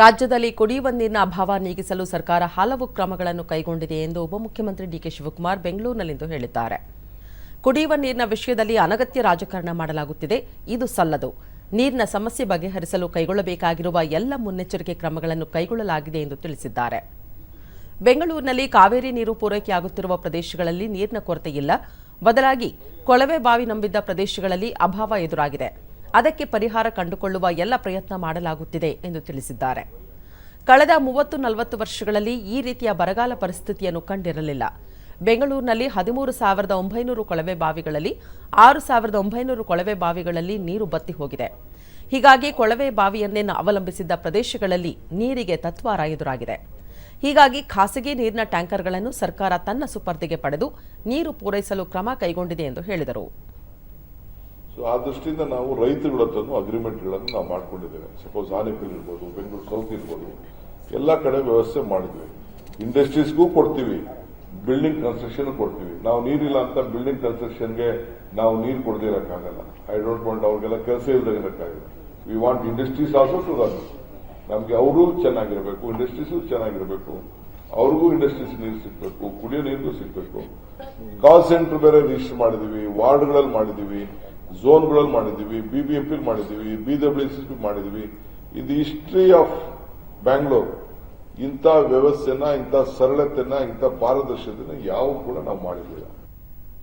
ರಾಜ್ಯದಲ್ಲಿ ಕುಡಿಯುವ ನೀರಿನ ಅಭಾವ ನೀಗಿಸಲು ಸರ್ಕಾರ ಹಲವು ಕ್ರಮಗಳನ್ನು ಕೈಗೊಂಡಿದೆ ಎಂದು ಉಪಮುಖ್ಯಮಂತ್ರಿ ಡಿಕೆ ಶಿವಕುಮಾರ್ ಬೆಂಗಳೂರಿನಲ್ಲಿಂದು ಹೇಳಿದ್ದಾರೆ. ಕುಡಿಯುವ ನೀರಿನ ವಿಷಯದಲ್ಲಿ ಅನಗತ್ಯ ರಾಜಕಾರಣ ಮಾಡಲಾಗುತ್ತಿದೆ. ಇದು ಸಲ್ಲದು. ನೀರಿನ ಸಮಸ್ಯೆ ಬಗೆಹರಿಸಲು ಕೈಗೊಳ್ಳಬೇಕಾಗಿರುವ ಎಲ್ಲ ಮುನ್ನೆಚ್ಚರಿಕೆ ಕ್ರಮಗಳನ್ನು ಕೈಗೊಳ್ಳಲಾಗಿದೆ ಎಂದು ತಿಳಿಸಿದ್ದಾರೆ. ಬೆಂಗಳೂರಿನಲ್ಲಿ ಕಾವೇರಿ ನೀರು ಪೂರೈಕೆಯಾಗುತ್ತಿರುವ ಪ್ರದೇಶಗಳಲ್ಲಿ ನೀರಿನ ಕೊರತೆ ಇಲ್ಲ. ಬದಲಾಗಿ ಕೊಳವೆ ಬಾವಿ ನಂಬಿದ್ದ ಪ್ರದೇಶಗಳಲ್ಲಿ ಅಭಾವ ಎದುರಾಗಿದೆ. ಅದಕ್ಕೆ ಪರಿಹಾರ ಕಂಡುಕೊಳ್ಳುವ ಎಲ್ಲ ಪ್ರಯತ್ನ ಮಾಡಲಾಗುತ್ತಿದೆ ಎಂದು ತಿಳಿಸಿದ್ದಾರೆ. ಕಳೆದ ಮೂವತ್ತು ನಲವತ್ತು ವರ್ಷಗಳಲ್ಲಿ ಈ ರೀತಿಯ ಬರಗಾಲ ಪರಿಸ್ಥಿತಿಯನ್ನು ಕಂಡಿರಲಿಲ್ಲ. ಬೆಂಗಳೂರಿನಲ್ಲಿ ಹದಿಮೂರು ಸಾವಿರದ ಒಂಬೈನೂರು ಕೊಳವೆ ಬಾವಿಗಳಲ್ಲಿ, ಆರು ಸಾವಿರದ ಒಂಬೈನೂರು ಕೊಳವೆ ಬಾವಿಗಳಲ್ಲಿ ನೀರು ಬತ್ತಿ ಹೋಗಿದೆ. ಹೀಗಾಗಿ ಕೊಳವೆ ಬಾವಿಯನ್ನೇ ಅವಲಂಬಿಸಿದ್ದ ಪ್ರದೇಶಗಳಲ್ಲಿ ನೀರಿಗೆ ತತ್ವಾರ ಎದುರಾಗಿದೆ. ಹೀಗಾಗಿ ಖಾಸಗಿ ನೀರಿನ ಟ್ಯಾಂಕರ್ಗಳನ್ನು ಸರ್ಕಾರ ತನ್ನ ಸುಪರ್ದಿಗೆ ಪಡೆದು ನೀರು ಪೂರೈಸಲು ಕ್ರಮ ಕೈಗೊಂಡಿದೆ ಎಂದು ಹೇಳಿದರು. ಆ ದೃಷ್ಟಿಯಿಂದ ನಾವು ರೈತರುಗಳ ಹತ್ರನೂ ಅಗ್ರಿಮೆಂಟ್ಗಳನ್ನು ನಾವು ಮಾಡ್ಕೊಂಡಿದ್ದೇವೆ. ಸಪೋಸ್ ಆನೇಕಲ್ ಇರ್ಬೋದು, ಬೆಂಗಳೂರು ಸೌತ್ ಇರ್ಬೋದು, ಎಲ್ಲ ಕಡೆ ವ್ಯವಸ್ಥೆ ಮಾಡಿದ್ವಿ. ಇಂಡಸ್ಟ್ರೀಸ್ಗೂ ಕೊಡ್ತೀವಿ ಬಿಲ್ಡಿಂಗ್ ಕನ್ಸ್ಟ್ರಕ್ಷನ್ ಕೊಡ್ತೀವಿ. ನಾವು ನೀರಿಲ್ಲ ಅಂತ ಬಿಲ್ಡಿಂಗ್ ಕನ್ಸ್ಟ್ರಕ್ಷನ್ಗೆ ನಾವು ನೀರು ಕೊಡದೇ ಇರೋಕ್ಕಾಗಲ್ಲ. ಐ ಡೋಂಟ್ ವಾಂಟ್ ಅವ್ರಿಗೆಲ್ಲ ಕೆಲಸ ಇಲ್ಲದೆ ಇರೋಕ್ಕಾಗಲ್ಲ. We want industries also to run ನಮಗೆ ಅವರು ಚೆನ್ನಾಗಿರಬೇಕು ಇಂಡಸ್ಟ್ರೀಸು ಚೆನ್ನಾಗಿರಬೇಕು. ಅವ್ರಿಗೂ ಇಂಡಸ್ಟ್ರೀಸ್ ನೀರು ಸಿಗಬೇಕು, ಕುಡಿಯೋ ನೀರಿಗೂ ಸಿಗಬೇಕು. ಕಾಲ್ ಸೆಂಟರ್ ಬೇರೆ ರಿಜಿಸ್ಟರ್ ಮಾಡಿದೀವಿ ವಾರ್ಡ್ಗಳಲ್ಲಿ ಮಾಡಿದೀವಿ ಝೋನ್ಗಳಲ್ಲಿ ಮಾಡಿದೀವಿ ಬಿಬಿಎಂಪಿ ಮಾಡಿದೀವಿ ಪಿ ಮಾಡಿದ್ದೀವಿ in the history of Bangalore. ಇಂಥ ವ್ಯವಸ್ಥೆನ, ಇಂಥ ಸರಳತೆನ, ಇಂಥ ಪಾರದರ್ಶತೆನ ಯಾವ ಕೂಡ ನಾವು ಮಾಡಿರಲಿಲ್ಲ.